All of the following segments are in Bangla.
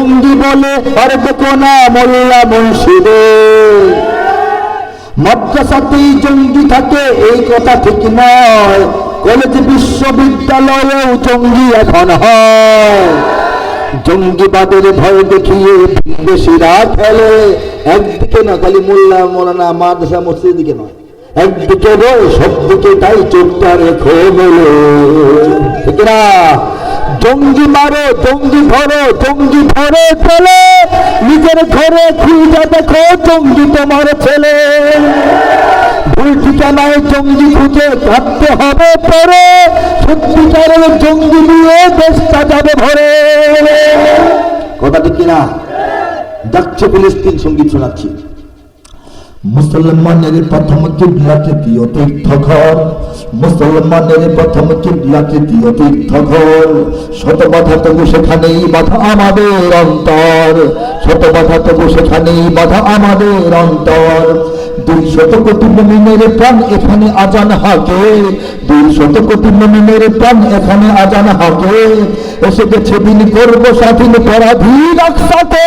জঙ্গি বলে আর দেখো না মোল্লা মুন্সিদে মাদ্রাসাতেই জঙ্গি থাকে, এই কথা ঠিক নয়। কলেজ বিশ্ববিদ্যালয়েও জঙ্গি এখন হয়। জঙ্গিবাদের ভয় দেখিয়ে বিদেশিরা খেলে। একদিকে না খালি মোল্লা, মোলানা মাদ্রাসা মসজিদের দিকে নয়। একদিকে নয় সব দিকে তাই চোখটা রেখো বলে। ঠিক না জঙ্গি মারো জঙ্গি ধরো জঙ্গি ধরে চলে। নিজের ঘরে খুঁজে দেখো জঙ্গি তোমার ছেলে। ভুল ঠিকানায় জঙ্গি খুঁজে থাকতে হবে পরে। সত্যিকারের জঙ্গি নিয়ে দেশটা যাবে ভরে। কথা ঠিক কিনা? যাচ্ছে ফিলিস্তিন সংগীত শোনাচ্ছি। মুসলমানের প্রথম কিবলা তৃতীয় তীর্থ ঘর মুসলমানের প্রথম কিবলা তৃতীয় তীর্থ ঘর শত বাধা তবু সেখানেই বাধা আমাদের অন্তর। শত বাধা তবু সেখানেই বাধা আমাদের অন্তর। দুই শত কোটি মমিনের প্রাণ এখানে আজান হাকে। দুই শত কোটি মমিনের প্রাণ এখানে আজান হাকে। এসে গেছে দিন করব স্বাধীন পরাধীন আকসাতে।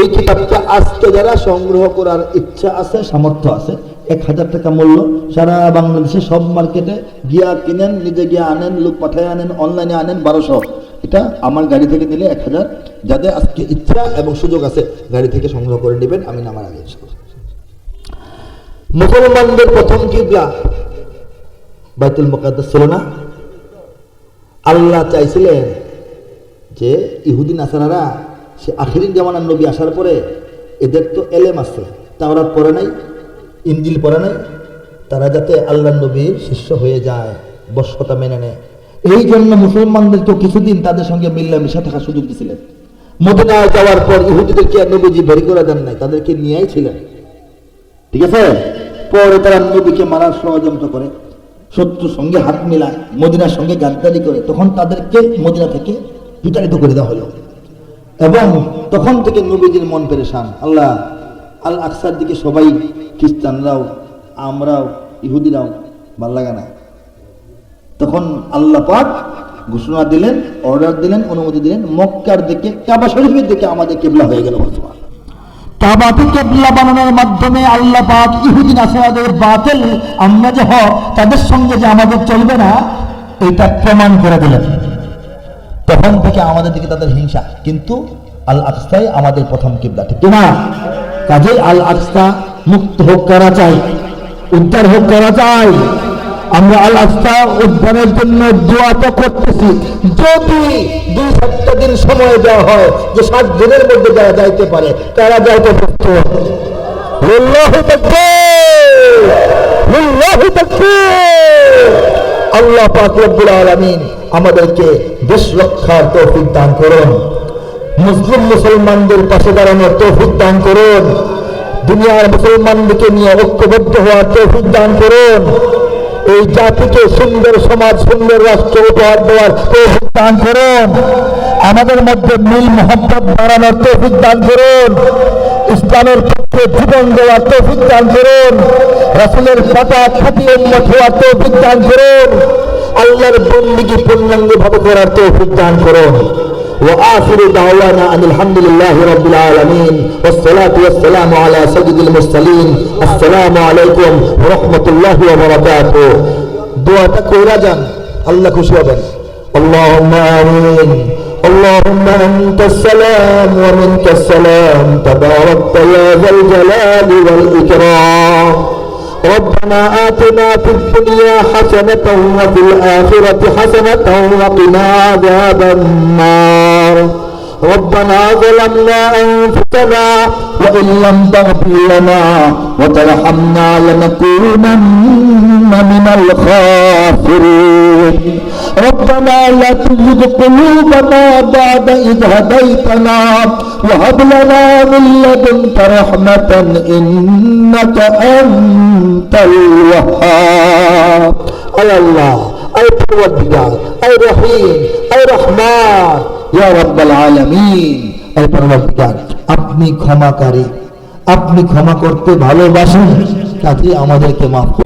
এই কিতাবটা আজকে যারা সংগ্রহ করার ইচ্ছা আছে, সামর্থ্য আছে, এক হাজার টাকা মূল্য, সারা বাংলাদেশে সব মার্কেটে গিয়া কিনেন, নিজে গিয়ে আনেন, লোক পাঠায় আনেন অনলাইনে আনেন, বারোশো। এটা আমার গাড়ি থেকে নিলে এক হাজার। যাদের আজকে ইচ্ছা এবং সুযোগ আছে, গাড়ি থেকে সংগ্রহ করে নেবেন, আমি নামার আগে মুসলমানদের প্রথম কিবলা বাইতুল মোকাদ্দাস ছিল না? আল্লাহ চাইছিলেন যে ইহুদিন আসারারা সে আখিরিন জামানার নবী আসার পরে এদের তো এলেম আছে, তাওরাত পড়ে নাই ইঞ্জিল পড়ে নাই, তারা যাতে আল্লাহ নবীর শিষ্য হয়ে যায় বর্ষতা মেনে নেয়। এই জন্য মুসলমানদেরকে কিছুদিন তাদের সঙ্গে মিল্লামিশা থাকার সুযোগ দিয়েছিলেন মদিনায় যাওয়ার পর ইহুদিদেরকে নবীজি বেরি করে দেন নাই, তাদেরকে নিয়েই ছিলেন। ঠিক আছে? পরে তারা নবীকে মারার ষড়যন্ত্র করে, শত্রুর সঙ্গে হাত মিলায়, মদিনার সঙ্গে গাদ্দারি করে, তখন তাদেরকে মদিনা থেকে বিতাড়িত করে দেওয়া হলো। এবং তখন থেকে নবীজির মন পেরেশান। আল্লাহ আল আকসার দিকে সবাই খ্রিস্টানরাও, আমরাও, ইহুদিরাও ভালো লাগে না। তখন আল্লাহ পাক ঘোষণা দিলেন অর্ডার দিলেন, অনুমতি দিলেন, মক্কার দিকে, কাবা শরীফের দিকে আমাদের কেবলা হয়ে গেল বর্তমান। কাবাকে কেবলা বানানোর মাধ্যমে আল্লাহ পাক ইহুদিন আসাদের বাতিল আমরা যে হক তাদের সঙ্গে যে আমাদের চলবে না এটা প্রমাণ করে দিলেন। তখন থেকে আমাদের দিকে তাদের হিংসা। কিন্তু আল আকসাই আমাদের প্রথম কিবলা। ঠিক না কাজে আল আকসা মুক্ত হোক করা চাই উদ্ধার হোক করা চাই আমরা আল আকসা উদ্ধারের জন্য দোয়া তো করতেছি। যদি দুই সপ্তাহ দিন সময় দেওয়া হয়, যে সাত দিনের মধ্যে যারা যাইতে পারে, তারা যাইতে লিল্লাহি আল্লাহ পাক রব্বুল আলামিন আমাদেরকে দেশ রক্ষার তৌফিক দান করুন। মুসলিম মুসলমানদের পাশে দাঁড়ানোর তৌফিক দান করুন। দুনিয়ার মুসলমানদেরকে নিয়ে ঐক্যবদ্ধ হওয়ার তৌফিক দান করুন। এই জাতিকে সুন্দর সমাজ, সুন্দর রাষ্ট্র উপহার দেওয়ার তৌফিক দান করুন। আমাদের মধ্যে মিল মোহাম্মত বাড়ানোর তৌফিক দান করুন। ইসলামের পক্ষে জীবন দেওয়ার তৌফিক দান করুন। রাসুলের পাতা খাতি উন্মত হওয়ার তৌফিক দান করুন। আল্লাহর বন্দিকে পূর্ণাঙ্গ ভাবে করার তৌফিক দান করুন وآخر دعوانا أن الحمد لله رب العالمين والصلاة والسلام على سيد المرسلين السلام عليكم ورحمة الله وبركاته دعاء كورا جان الله كشوبا اللهم آمين اللهم أنت السلام ومنك السلام تباركت يا ذا الجلال والإكرام ربنا آتنا في الدنيا حسنة وفي الآخرة حسنة وقنا عذاب النار. ربنا ظلمنا أنفسنا وإن لم تغفر لنا وترحمنا لنكونن من الخاسرين. ربنا لا تزغ قلوبنا بعد إذ هديتنا وهب لنا من لدنك رحمة إنك أنت আন্তাল ওয়াহাব আল্লাহ আই পরওয়ারদিগার আই রহিম আই রহমান ইয়া আপনি ক্ষমাকারী আপনি ক্ষমা করতে ভালোবাসেন কাজে আমাদেরকে মাফ